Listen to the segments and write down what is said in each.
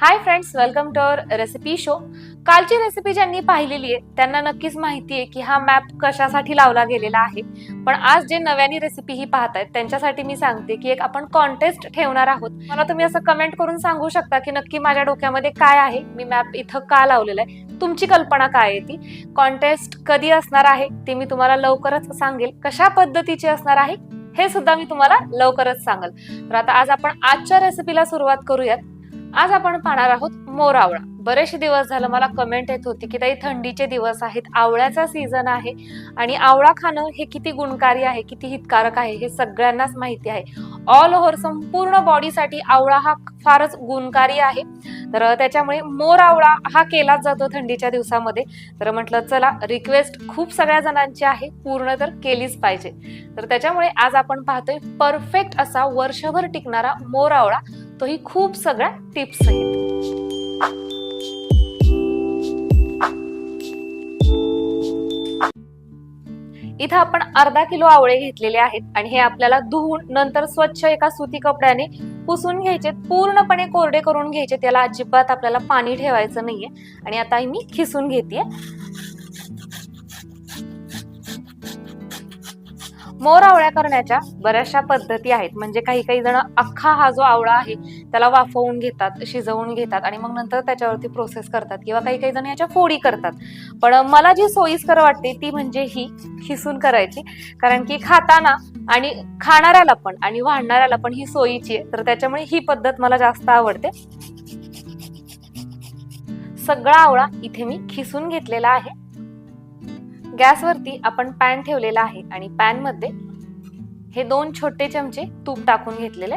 Hi friends welcome to our recipe show कालची recipe ज्यांनी पाहिलेली आहे त्यांना नक्कीच माहिती आहे की हा मॅप कशासाठी लावला गेलेला आहे. पण आज जे नव्यानी रेसिपी ही पाहतायत त्यांच्यासाठी मी सांगते की एक आपण कॉन्टेस्ट ठेवणार आहोत. मला तुम्ही असं कमेंट करून सांगू शकता की नक्की माझ्या डोक्यामध्ये काय आहे? मी मॅप इथं का लावलेला आहे? तुमची कल्पना काय आहे ती? कॉन्टेस्ट कधी असणार आहे? ते मी तुम्हाला लवकरच सांगेल. कशा पद्धतीची असणार आहे? हे सुद्धा मी तुम्हाला लवकरच सांगेल. तर आता आज आपण आजच्या रेसिपीला सुरुवात करूयात. आज आपण पाहणार आहोत मोर आवळा. बरेचसे दिवस झालं मला कमेंट येत होती की ताई थंडीचे दिवस आहेत आवळ्याचा सीझन आहे आणि आवळा खाणं हे किती गुणकारी आहे किती हितकारक आहे हे सगळ्यांनाच माहिती आहे. ऑल ओव्हर संपूर्ण बॉडीसाठी आवळा हा फारच गुणकारी आहे. तर त्याच्यामुळे मोर आवळा हा केलाच जातो थंडीच्या दिवसामध्ये. तर म्हटलं चला रिक्वेस्ट खूप सगळ्या जणांची आहे पूर्ण तर केलीच पाहिजे. तर त्याच्यामुळे आज आपण पाहतोय परफेक्ट असा वर्षभर टिकणारा मोर आवळा. तोही खूप सगळ्या टिप्स सहित इथं आपण अर्धा किलो आवळे घेतलेले आहेत आणि हे आपल्याला धुवून नंतर स्वच्छ एका सुती कपड्याने पुसून घ्यायचे पूर्णपणे कोरडे करून घ्यायचे त्याला अजिबात आपल्याला पाणी ठेवायचं नाहीये. आणि आता मी खिसून घेते मोर आवळ्या करण्याच्या बऱ्याचशा पद्धती आहेत. म्हणजे काही काही जण अख्खा हा जो आवळा आहे त्याला वाफवून घेतात शिजवून घेतात आणि मग नंतर त्याच्यावरती प्रोसेस करतात किंवा काही काही जण याच्या फोडी करतात. पण मला जी सोयीस्कर वाटते ती म्हणजे ही खिसून करायची. कारण की खाताना आणि खाणाऱ्याला पण आणि वाढणाऱ्याला पण ही सोयीची आहे. तर त्याच्यामुळे ही पद्धत मला जास्त आवडते. सगळा आवळा इथे मी खिसून घेतलेला आहे. गॅसवरती आपण पॅन ठेवलेला आहे आणि पॅनमध्ये हे दोन छोटे चमचे तूप टाकून घेतलेले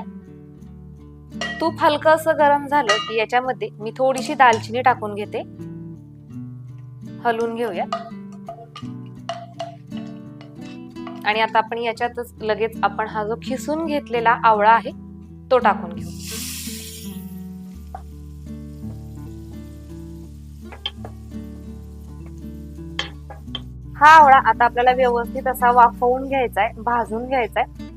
तूप हलकं असं गरम झालं की याच्यामध्ये मी थोडीशी दालचिनी टाकून घेते. हलवून घेऊया. आणि आता आपण याच्यातच लगेच आपण हा जो खिसून घेतलेला आवळा आहे तो टाकून घेऊ. हा आवळा आता आपल्याला व्यवस्थित असा वाफवून घ्यायचा आहे भाजून घ्यायचा आहे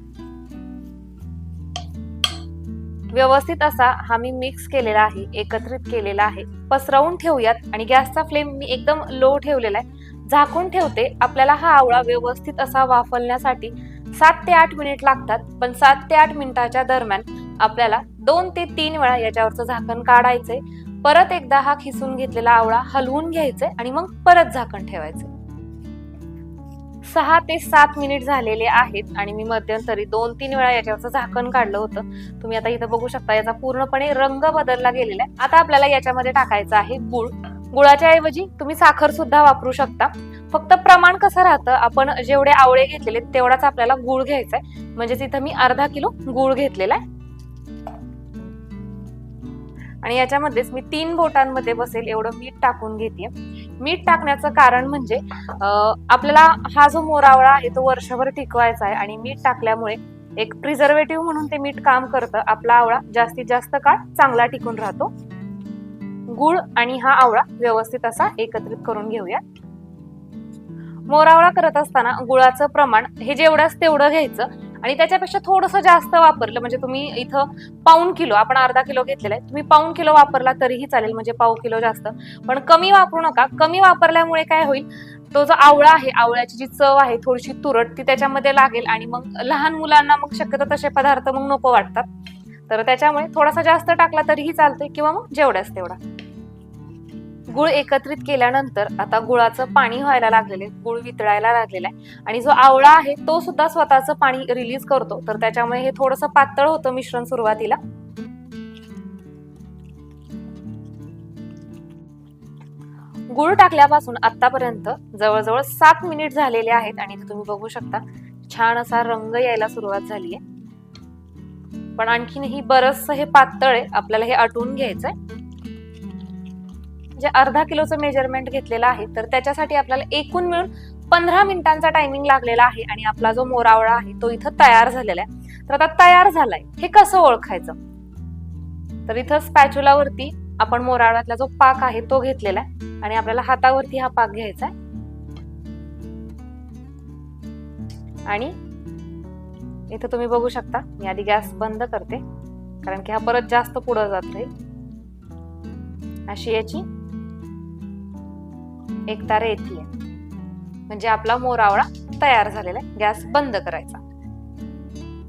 व्यवस्थित असा हा मी मिक्स केलेला आहे एकत्रित केलेला आहे. पसरवून ठेवूयात आणि गॅसचा फ्लेम मी एकदम लो ठेवलेला आहे झाकून ठेवते. आपल्याला हा आवळा व्यवस्थित असा वाफवण्यासाठी सात ते आठ मिनिट लागतात पण सात ते आठ मिनिटाच्या दरम्यान आपल्याला दोन ते तीन वेळा याच्यावरचं झाकण काढायचंय. परत एकदा हा खिसून घेतलेला आवळा हलवून घ्यायचंय आणि मग परत झाकण ठेवायचं सहा ते सात मिनिट झालेले आहेत आणि मी मध्यंतरी दोन तीन वेळा याच्यावरचं झाकण काढलं होतं. तुम्ही आता इथं बघू शकता याचा पूर्णपणे रंग बदलला गेलेला आहे. आता आपल्याला याच्यामध्ये टाकायचं आहे गुळ. गुळाच्या ऐवजी तुम्ही साखर सुद्धा वापरू शकता. फक्त प्रमाण कसं राहतं आपण जेवढे आवळे घेतलेले तेवढाच आपल्याला गुळ घ्यायचा आहे. म्हणजेच इथं मी अर्धा किलो गुळ घेतलेला आहे. आणि याच्यामध्येच मी तीन बोटांमध्ये बसेल एवढं मीठ टाकून घेते मीठ टाकण्याचं कारण म्हणजे आपल्याला हा जो मोरावळा आहे तो वर्षभर टिकवायचा आहे आणि मीठ टाकल्यामुळे एक प्रिझर्वेटिव्ह म्हणून ते मीठ काम करतं. आपला आवळा जास्तीत जास्त काळ चांगला टिकून राहतो. गुळ आणि हा आवळा व्यवस्थित असा एकत्रित करून घेऊया. मोरावळा करत असताना गुळाचं प्रमाण हे जेवढंच तेवढं घ्यायचं आणि त्याच्यापेक्षा थोडंसं जास्त वापरलं म्हणजे तुम्ही इथं पाऊन किलो आपण अर्धा किलो घेतलेला आहे तुम्ही पाऊन किलो वापरला तरीही चालेल म्हणजे पाऊ किलो जास्त. पण कमी वापरू नका. कमी वापरल्यामुळे काय होईल तो जो आवळा आहे आवळ्याची जी चव आहे थोडीशी तुरट ती त्याच्यामध्ये लागेल आणि मग लहान मुलांना मग शक्यतो तसे पदार्थ मग नको वाटतात. तर त्याच्यामुळे थोडासा जास्त टाकला तरीही चालतोय किंवा मग जेवढ्याच तेवढा. गुळ एकत्रित केल्यानंतर आता गुळाचं पाणी व्हायला लागलेले गुळ वितळायला लागलेला आहे. आणि जो आवळा आहे तो सुद्धा स्वतःचं पाणी रिलीज करतो. तर त्याच्यामुळे हे थोडंसं पातळ होतं मिश्रण सुरुवातीला. गुळ टाकल्यापासून आतापर्यंत जवळजवळ सात मिनिट झालेले आहेत आणि तुम्ही बघू शकता छान असा रंग यायला सुरुवात झाली आहे. पण आणखीनही बरचस हे पातळ आहे. आपल्याला हे आटवून घ्यायचंय. जे अर्धा किलोचं मेजरमेंट घेतलेलं आहे तर त्याच्यासाठी आपल्याला एकूण मिळून पंधरा मिनिटांचा टायमिंग लागलेला आहे आणि आपला जो मोरावळा आहे तो इथं तयार झालेला आहे. तर आता तयार झालाय हे कसं ओळखायचं? तर इथं स्पॅच्युलावरती आपण मोरावळ्यातला जो पाक आहे तो घेतलेला आहे आणि आपल्याला हातावरती हा पाक घ्यायचा आहे. आणि इथं तुम्ही बघू शकता मी आधी गॅस बंद करते कारण की हा परत जास्त पुढं जात राहील. अशी याची एक तार येते म्हणजे आपला मोरावळा तयार झालेला आहे. गॅस बंद करायचा.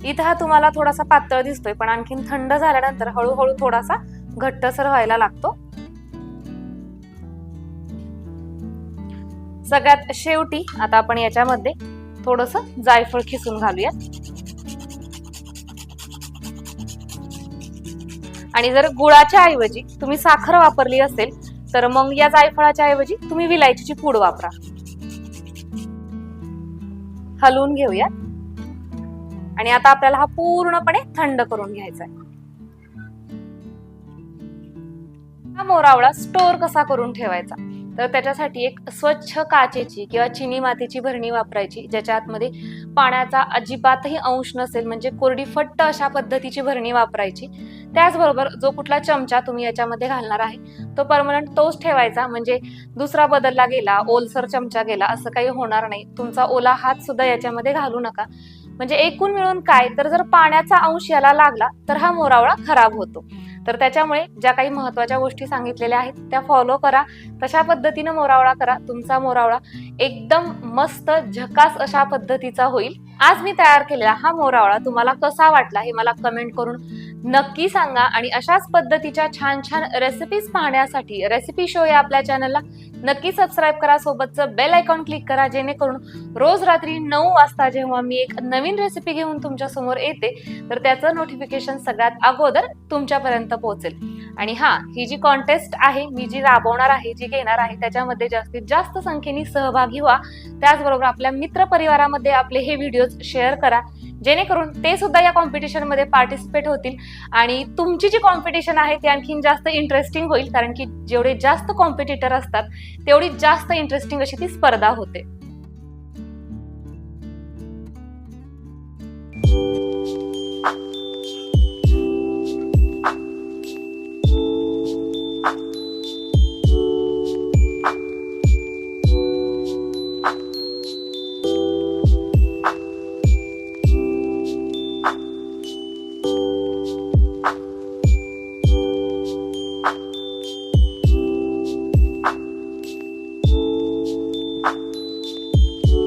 इथं हा तुम्हाला थोडासा पातळ दिसतोय पण आणखीन थंड झाल्यानंतर हळूहळू थोडासा घट्टसर व्हायला लागतो. सगळ्यात शेवटी आता आपण याच्यामध्ये थोडस जायफळ खिसून घालूयात आणि जर गुळाच्या ऐवजी तुम्ही साखर वापरली असेल तर मग या जायफळाच्या ऐवजी तुम्ही विलायचीची पूड वापरा. हलवून घेऊया आणि आता आपल्याला हा पूर्णपणे थंड करून घ्यायचा आहे हा मोरावळा स्टोर कसा करून ठेवायचा? तर त्याच्यासाठी एक स्वच्छ काचेची किंवा चिनी मातीची भरणी वापरायची ज्याच्या आतमध्ये पाण्याचा अजिबातही अंश नसेल म्हणजे कोरडी फट्ट अशा पद्धतीची भरणी वापरायची. त्याचबरोबर जो कुठला चमचा तुम्ही याच्यामध्ये घालणार आहे तो परमनंट तोच ठेवायचा. म्हणजे दुसरा बदलला गेला ओलसर चमचा गेला असं काही होणार नाही. तुमचा ओला हात सुद्धा याच्यामध्ये घालू नका. म्हणजे एकूण मिळून काय? तर जर पाण्याचा अंश याला लागला तर हा मोरावळा खराब होतो. तर त्याच्यामुळे ज्या काही महत्त्वाच्या गोष्टी सांगितलेल्या आहेत त्या फॉलो करा. तशा पद्धतीनं मोरावळा करा. तुमचा मोरावळा एकदम मस्त झकास अशा पद्धतीचा होईल. आज मी तयार केलेला हा मोरावळा तुम्हाला कसा वाटला हे मला कमेंट करून नक्की सांगा आणि अशाच पद्धतीच्या छान छान रेसिपीज पाहण्यासाठी रेसिपी शो या आपल्या चॅनलला नक्की सबस्क्राईब करा. सोबतचं बेल आयकॉन क्लिक करा जेणेकरून रोज रात्री नऊ वाजता जेव्हा मी एक नवीन रेसिपी घेऊन तुमच्यासमोर येते तर त्याचं नोटिफिकेशन सगळ्यात अगोदर तुमच्यापर्यंत पोहोचेल. आणि हा ही जी कॉन्टेस्ट आहे मी जी राबवणार आहे जी घेणार आहे त्याच्यामध्ये जास्तीत जास्त संख्येने सहभागी व्हा. त्याचबरोबर आपल्या मित्र परिवारामध्ये आपले हे व्हिडिओज शेअर करा. जेणेकरून ते सुद्धा या कॉम्पिटिशनमध्ये पार्टिसिपेट होतील. आणि तुमची जी कॉम्पिटिशन आहे ती आणखीन जास्त इंटरेस्टिंग होईल कारण की जेवढे जास्त कॉम्पिटिटर असतात तेवढी जास्त इंटरेस्टिंग अशी ती स्पर्धा होते.